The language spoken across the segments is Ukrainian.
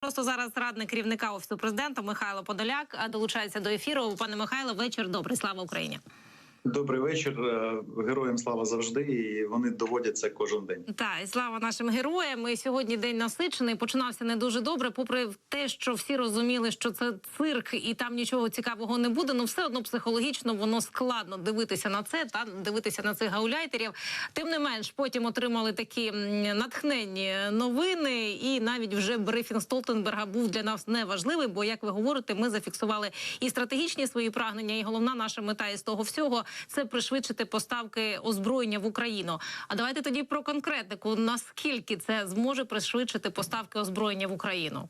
Просто зараз радник керівника офісу президента Михайло Подоляк долучається до ефіру. Пане Михайло, вечір добрий. Слава Україні. Добрий вечір. Е, Героям слава завжди. І вони доводять це кожен день. Та і слава нашим героям. І сьогодні день насичений. Починався не дуже добре. Попри те, що всі розуміли, що це цирк, і там нічого цікавого не буде. Ну все одно психологічно воно складно дивитися на це та дивитися на цих гауляйтерів. Тим не менш, потім отримали такі натхненні новини, і навіть вже брифінг Столтенберга був для нас неважливий, бо як ви говорите, ми зафіксували і стратегічні свої прагнення, і головна наша мета із того всього це пришвидшити поставки озброєння в Україну. А давайте тоді про конкретику. Наскільки це зможе пришвидшити поставки озброєння в Україну?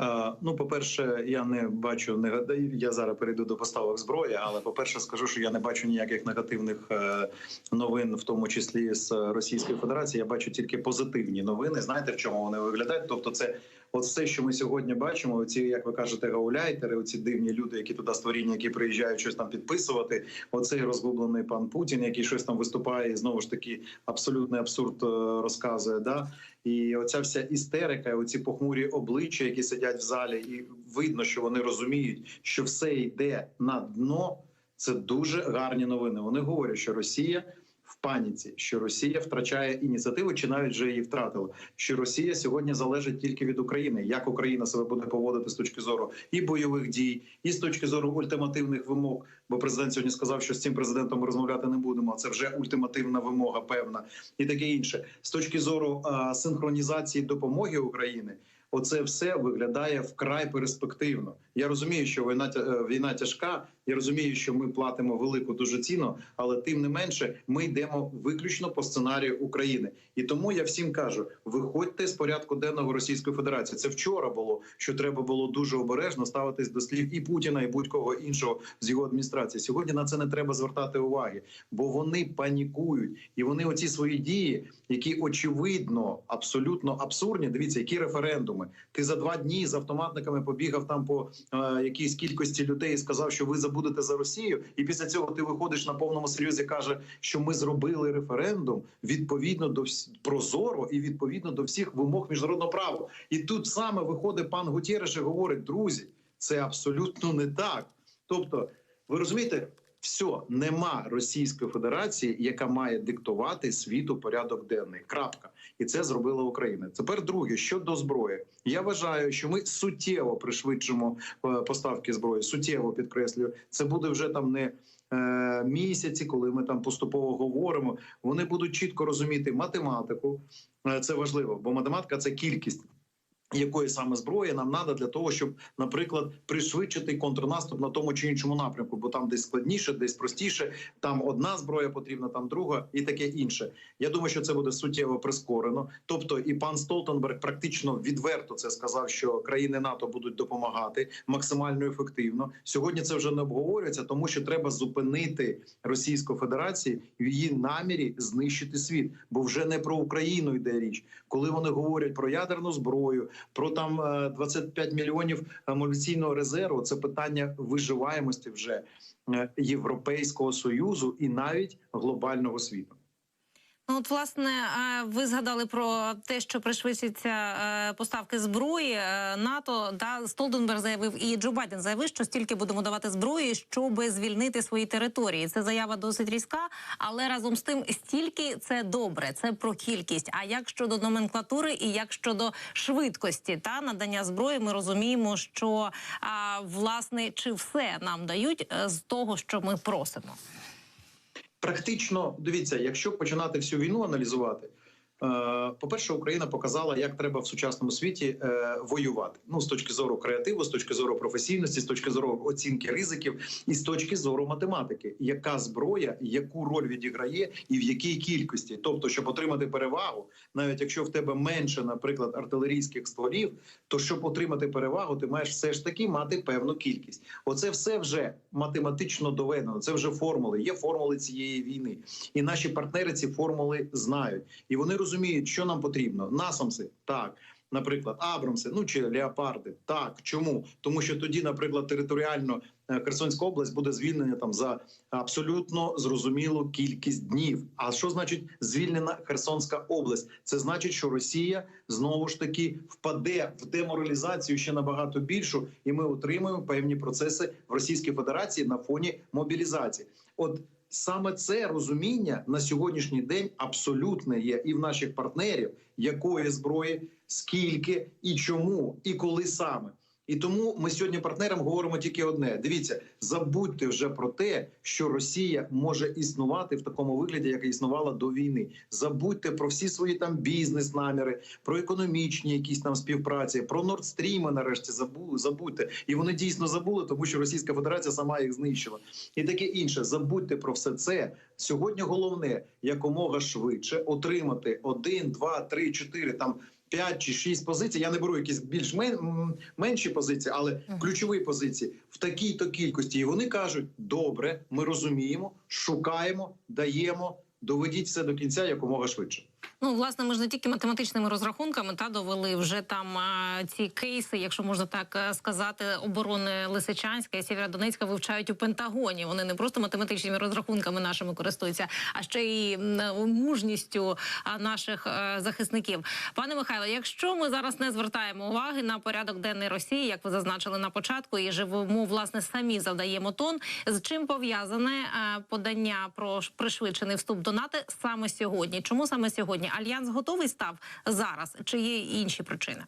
Е, Ну, по перше, я не бачу негатив. Я зараз перейду до поставок зброї, але по перше, скажу, що я не бачу ніяких негативних е, новин, в тому числі з Російської Федерації. Я бачу тільки позитивні новини. Знаєте, в чому вони виглядають? Тобто, це от все, що ми сьогодні бачимо. Оці, як ви кажете, гауляйтери, оці дивні люди, які туди створіння, які приїжджають щось там підписувати. Оцей розгублений пан Путін, який щось там виступає, і знову ж таки абсолютний абсурд е, розказує. Да і оця вся істерика, оці похмурі обличчя, які сидять в залі, і видно, що вони розуміють, що все йде на дно. Це дуже гарні новини. Вони говорять, що Росія в паніці, що Росія втрачає ініціативу, чи навіть вже її втратила. Що Росія сьогодні залежить тільки від України, як Україна себе буде поводити з точки зору і бойових дій, і з точки зору ультимативних вимог. Бо президент сьогодні сказав, що з цим президентом ми розмовляти не будемо. Це вже ультимативна вимога, певна, і таке інше. З точки зору а, синхронізації допомоги України. Оце все виглядає вкрай перспективно. Я розумію, що війна е, війна тяжка. Я розумію, що ми платимо велику дуже ціну, але тим не менше ми йдемо виключно по сценарію України. І тому я всім кажу: виходьте з порядку денного Російської Федерації. Це вчора було, що треба було дуже обережно ставитись до слів і Путіна, і будь-кого іншого з його адміністрації. Сьогодні на це не треба звертати уваги, бо вони панікують і вони оці свої дії, які очевидно абсолютно абсурдні. Дивіться, які референдуми. Ти за два дні з автоматниками побігав там по е, якійсь кількості людей і сказав, що ви забудете за Росію, і після цього ти виходиш на повному серйозі. каже, що ми зробили референдум відповідно до вс- прозоро і відповідно до всіх вимог міжнародного права. І тут саме виходить пан Гутєреш і говорить: друзі, це абсолютно не так. Тобто, ви розумієте, все нема Російської Федерації, яка має диктувати світу порядок денний. Крапка, і це зробила Україна. Тепер друге щодо зброї. Я вважаю, що ми суттєво пришвидшимо е, поставки зброї. Суттєво підкреслюю, це буде вже там не. е, Місяці, коли ми там поступово говоримо, вони будуть чітко розуміти математику. Е, Це важливо, бо математика це кількість якої саме зброї нам треба для того, щоб, наприклад, пришвидшити контрнаступ на тому чи іншому напрямку, бо там десь складніше, десь простіше. Там одна зброя потрібна, там друга і таке інше. Я думаю, що це буде суттєво прискорено. Тобто, і пан Столтенберг практично відверто це сказав, що країни НАТО будуть допомагати максимально ефективно. Сьогодні це вже не обговорюється, тому що треба зупинити Російську Федерацію в її намірі знищити світ, бо вже не про Україну йде річ, коли вони говорять про ядерну зброю, про там е, 25 мільйонів е, резерву. Це питання виживаємості вже е, Європейського союзу і навіть глобального світу. Ну, от, власне, е, ви згадали про те, що пришвидшиться е, поставки зброї е, НАТО. Да, Столтенберг заявив, і Джо Байден заявив, що стільки будемо давати зброї, щоб звільнити свої території. Це заява досить різка, але разом з тим стільки це добре. Це про кількість. А як щодо номенклатури і як щодо швидкості та надання зброї, ми розуміємо, що власне чи все нам дають з того, що ми просимо. Практично дивіться, якщо починати всю війну аналізувати. Е, По-перше, Україна показала, як треба в сучасному світі е, воювати. Ну з точки зору креативу, з точки зору професійності, з точки зору оцінки ризиків, і з точки зору математики, яка зброя, яку роль відіграє, і в якій кількості. Тобто, щоб отримати перевагу, навіть якщо в тебе менше, наприклад, артилерійських стволів, то щоб отримати перевагу, ти маєш все ж таки мати певну кількість. Оце все вже математично доведено. Це вже формули. Є формули цієї війни, і наші партнери ці формули знають, і вони розуміють, що нам потрібно. Насамси так. наприклад, Абрамси, ну чи Леопарди. Так, чому? Тому що тоді, наприклад, територіально е, Херсонська область буде звільнена там за абсолютно зрозумілу кількість днів. А що значить звільнена Херсонська область? Це значить, що Росія знову ж таки впаде в деморалізацію ще набагато більшу, і ми отримаємо певні процеси в Російській Федерації на фоні мобілізації. От саме це розуміння на сьогоднішній день абсолютне є і в наших партнерів, якої зброї, скільки і чому, і коли саме. І тому ми сьогодні партнерам говоримо тільки одне: дивіться, забудьте вже про те, що Росія може існувати в такому вигляді, як існувала до війни. Забудьте про всі свої там бізнес-наміри, про економічні якісь там співпраці, про Нордстріми нарешті забули. Забудьте, і вони дійсно забули, тому що Російська Федерація сама їх знищила, і таке інше. Забудьте про все це. Сьогодні головне якомога швидше отримати один, два, три, чотири там. П'ять чи шість позицій. Я не беру якісь більш мен, менші позиції, але ключові позиції в такій-то кількості. І вони кажуть: добре, ми розуміємо, шукаємо, даємо, доведіть все до кінця якомога швидше. Ну, власне, ми ж не тільки математичними розрахунками та довели вже там а, ці кейси, якщо можна так е, сказати, оборони Лисичанська і Сєвєродонецька вивчають у Пентагоні. Вони не просто математичними розрахунками нашими користуються, а ще й мужністю наших е, захисників. Пане Михайло, якщо ми зараз не звертаємо уваги на порядок денний Росії, як ви зазначили на початку, і живемо власне самі завдаємо тон, з чим пов'язане е, подання про пришвидшений вступ до НАТО саме сьогодні? Чому саме сьогодні? Альянс готовий став зараз? Чи є інші причини?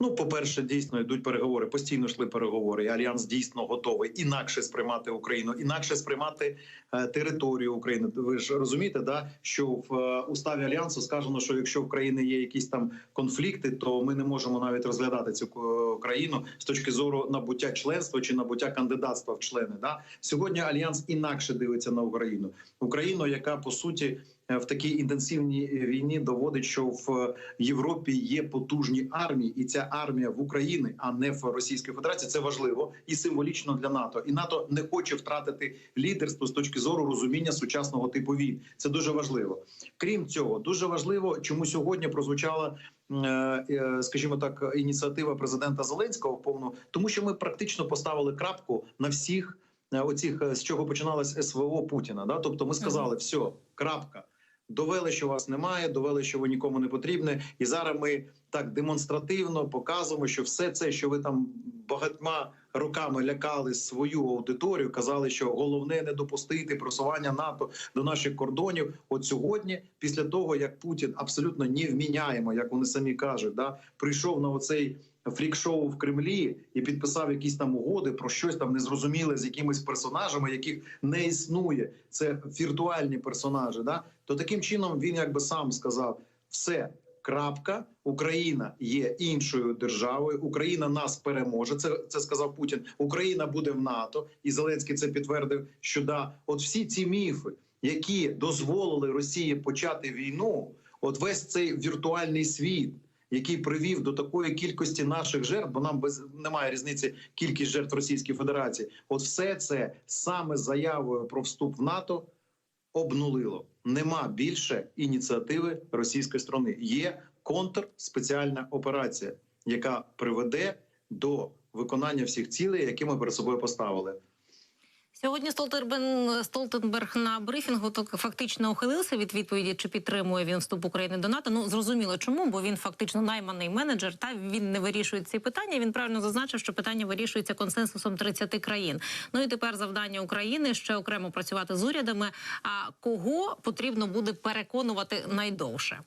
Ну, по-перше, дійсно йдуть переговори. Постійно йшли переговори. і Альянс дійсно готовий інакше сприймати Україну, інакше сприймати е, територію України. Ви ж розумієте, да що в е, уставі альянсу сказано, що якщо в країни є якісь там конфлікти, то ми не можемо навіть розглядати цю е, країну з точки зору набуття членства чи набуття кандидатства в члени. Да сьогодні альянс інакше дивиться на Україну, Україну, яка по суті. Е, В такій інтенсивній війні доводить, що в Європі є потужні армії, і ця армія в Україні, а не в Російській Федерації. Це важливо і символічно для НАТО. І НАТО не хоче втратити лідерство з точки зору розуміння сучасного типу війн. Це дуже важливо. Крім цього, дуже важливо, чому сьогодні прозвучала. е, е, Скажімо так, ініціатива президента Зеленського повну, тому що ми практично поставили крапку на всіх е, оцих е, з чого починалось СВО Путіна. Да, тобто ми сказали, все, крапка. Довели, що вас немає, довели, що ви нікому не потрібні, і зараз ми так демонстративно показуємо, що все це, що ви там багатьма роками лякали свою аудиторію, казали, що головне не допустити просування НАТО до наших кордонів. От сьогодні, після того як Путін абсолютно невміняємо, як вони самі кажуть, да прийшов на оцей фрік-шоу в Кремлі і підписав якісь там угоди про щось там незрозуміле з якимись персонажами, яких не існує. Це віртуальні персонажі. Да, то таким чином він якби сам сказав все. Крапка, Україна є іншою державою. Україна нас переможе. Це це сказав Путін. Україна буде в НАТО, і Зеленський це підтвердив. Що да, от всі ці міфи, які дозволили Росії почати війну, от весь цей віртуальний світ, який привів до такої кількості наших жертв, бо нам без немає різниці кількість жертв Російської Федерації. От все це саме заявою про вступ в НАТО обнулило. Нема більше ініціативи російської сторони. Є контрспеціальна операція, яка приведе до виконання всіх цілей, які ми перед собою поставили. Сьогодні Столтенберг на брифінгу так фактично ухилився від відповіді, чи підтримує він вступ України до НАТО. Ну зрозуміло, чому, бо він фактично найманий менеджер. Та він не вирішує ці питання. Він правильно зазначив, що питання вирішується консенсусом 30 країн. Ну і тепер завдання України ще окремо працювати з урядами. А кого потрібно буде переконувати найдовше?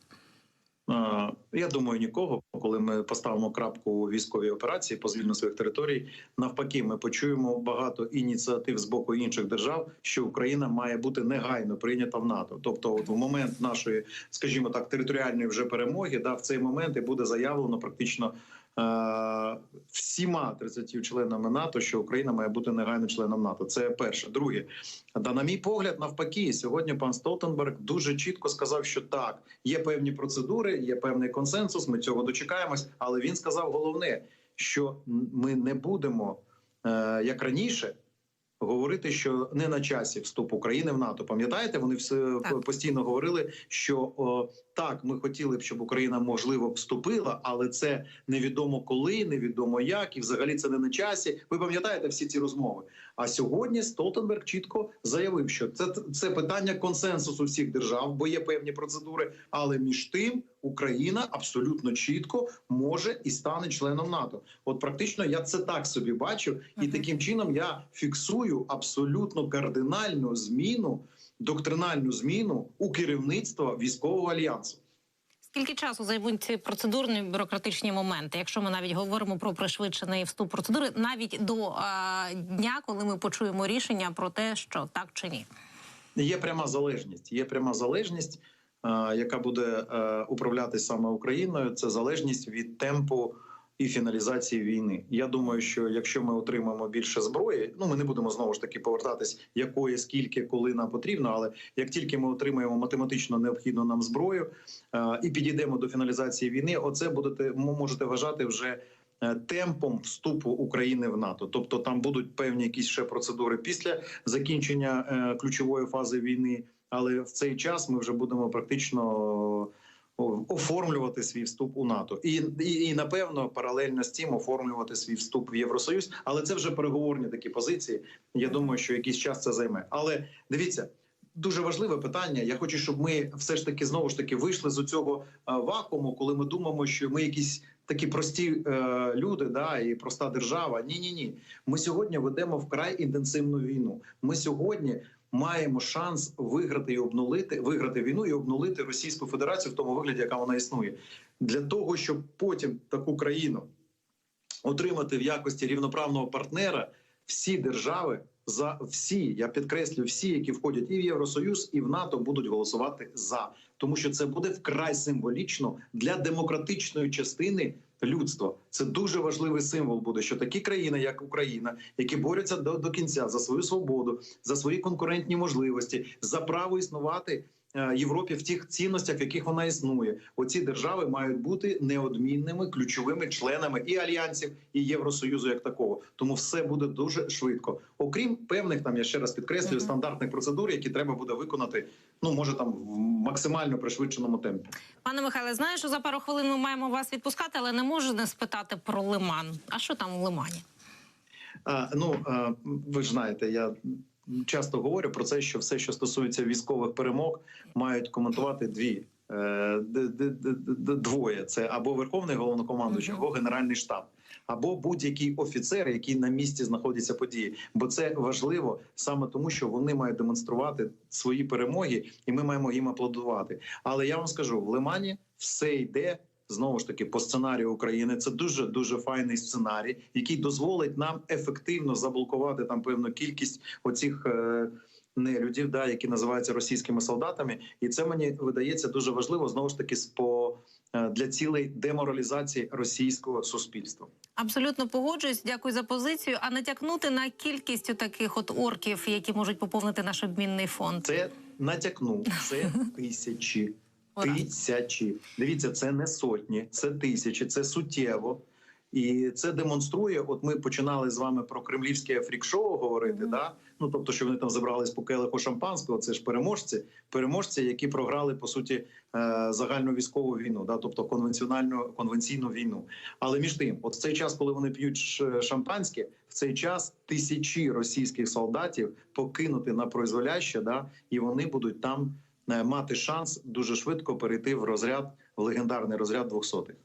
Е, Я думаю, нікого, коли ми поставимо крапку у військовій операції по звільненню своїх територій, навпаки, ми почуємо багато ініціатив з боку інших держав, що Україна має бути негайно прийнята в НАТО. Тобто, от в момент нашої, скажімо так, територіальної вже перемоги, да, в цей момент і буде заявлено практично. Е, Всіма 30 членами НАТО, що Україна має бути негайно членом НАТО. Це перше. Друге, та на мій погляд, навпаки, сьогодні пан Столтенберг дуже чітко сказав, що так, є певні процедури, є певний консенсус. Ми цього дочекаємось. Але він сказав головне, що ми не будемо е, як раніше. Говорити, що не на часі вступ України в НАТО. Пам'ятаєте, вони все Так. постійно говорили, що о, Так, ми хотіли б, щоб Україна можливо вступила, але це невідомо коли, невідомо як, і взагалі це не на часі. Ви пам'ятаєте всі ці розмови? А сьогодні Столтенберг чітко заявив, що це, це питання консенсусу всіх держав, бо є певні процедури. Але між тим Україна абсолютно чітко може і стане членом НАТО. От практично я це так собі бачу, і Мгм. таким чином я фіксую абсолютно кардинальну зміну, доктринальну зміну у керівництва військового альянсу. Скільки часу займуть ці процедурні бюрократичні моменти, якщо ми навіть говоримо про пришвидшений вступ процедури, навіть до е, дня, коли ми почуємо рішення про те, що так чи ні? Є пряма залежність. Є пряма залежність, яка буде е, управляти саме Україною. Це залежність від темпу і фіналізації війни. Я думаю, що якщо ми отримаємо більше зброї, ну ми не будемо знову ж таки повертатись, якої, скільки, коли нам потрібно. Але як тільки ми отримаємо математично необхідну нам зброю е, і підійдемо до фіналізації війни, оце будете можете вважати вже. е, Темпом вступу України в НАТО, тобто там будуть певні якісь ще процедури після закінчення е, ключової фази війни. Але в цей час ми вже будемо практично оформлювати свій вступ у НАТО, і, і, і напевно паралельно з цим оформлювати свій вступ в Євросоюз. Але це вже переговорні такі позиції. Я думаю, що якийсь час це займе. Але дивіться. Дуже важливе питання. Я хочу, щоб ми все ж таки знову ж таки вийшли з цього вакууму, коли ми думаємо, що ми якісь такі прості е, люди, да і проста держава. Ні, ні, ні. Ми сьогодні ведемо вкрай інтенсивну війну. Ми сьогодні маємо шанс виграти і обнулити, виграти війну і обнулити Російську Федерацію в тому вигляді, яка вона існує, для того, щоб потім таку країну отримати в якості рівноправного партнера. Всі держави за всі, я підкреслю, всі, які входять і в Євросоюз, і в НАТО, будуть голосувати за, тому що це буде вкрай символічно для демократичної частини людства. Це дуже важливий символ буде, що такі країни, як Україна, які борються до, до кінця за свою свободу, за свої конкурентні можливості, за право існувати. Е, Європі в тих цінностях, в яких вона існує, оці держави мають бути неодмінними ключовими членами і альянсів, і Євросоюзу як такого. Тому все буде дуже швидко. Окрім певних там я ще раз підкреслюю стандартних процедур, які треба буде виконати. Ну може там в максимально пришвидшеному темпі. Пане Михайле, знаю, що за пару хвилин ми маємо вас відпускати, але не можу не спитати про Лиман. А що там у Лимані? А, ну а, ви ж знаєте, я часто говорю про це, що все, що стосується військових перемог, мають коментувати дві. е, Двоє це або верховний головнокомандуючий, або генеральний штаб, або будь-який офіцер, який на місці знаходиться події. Бо це важливо саме тому, що вони мають демонструвати свої перемоги, і ми маємо їм аплодувати. Але я вам скажу: в Лимані все йде знову ж таки по сценарію України. Це дуже дуже файний сценарій, який дозволить нам ефективно заблокувати там певну кількість оцих. Е- Нелюдів, да, які називаються російськими солдатами, і це мені видається дуже важливо знову ж таки спо е, для цілей деморалізації російського суспільства. Абсолютно погоджуюсь. Дякую за позицію. А натякнути на кількість таких от орків, які можуть поповнити наш обмінний фонд. Це натякну. Це тисячі. Тисячі. Дивіться, це не сотні, це тисячі, це суттєво. І це демонструє. От ми починали з вами про кремлівське фрік-шоу говорити. Мгм. Да? Ну тобто, що вони там забрались по келиху шампанського. Це ж переможці, переможці, які програли по суті е, загальну військову війну, да? тобто конвенціональну конвенційну війну. Але між тим, от в цей час, коли вони п'ють шампанське, в цей час тисячі російських солдатів покинути на произволяще, да? і вони будуть там мати шанс дуже швидко перейти в розряд в легендарний розряд двохсотих.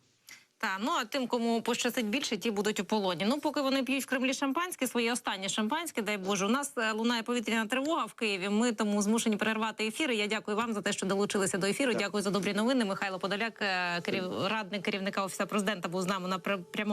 Та ну а тим, кому пощастить більше, ті будуть у полоні. Ну, поки вони п'ють в Кремлі шампанське, своє останнє шампанське, дай Боже. У нас е, лунає повітряна тривога в Києві. Ми тому змушені перервати ефір. І Я дякую вам за те, що долучилися до ефіру. Так. Дякую за добрі новини. Михайло Подоляк, е, керів... радник керівника офісу президента, був з нами на пр- прямому.